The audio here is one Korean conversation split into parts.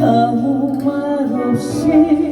아무 말 없이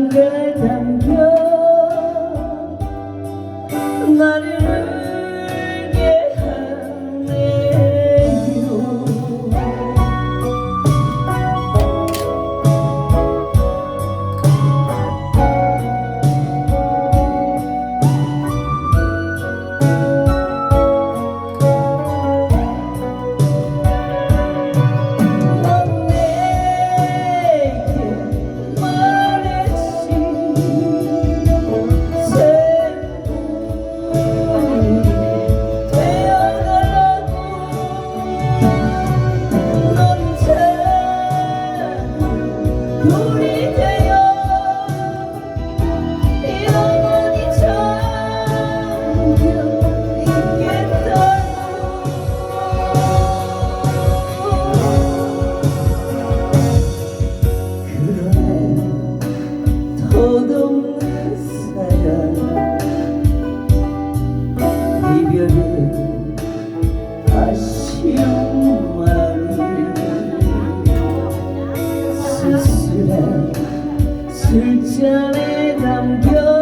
Sunday. 끝없는 사랑 이별은 아쉬운 마음이 쓸쓸한 술잔에 담겨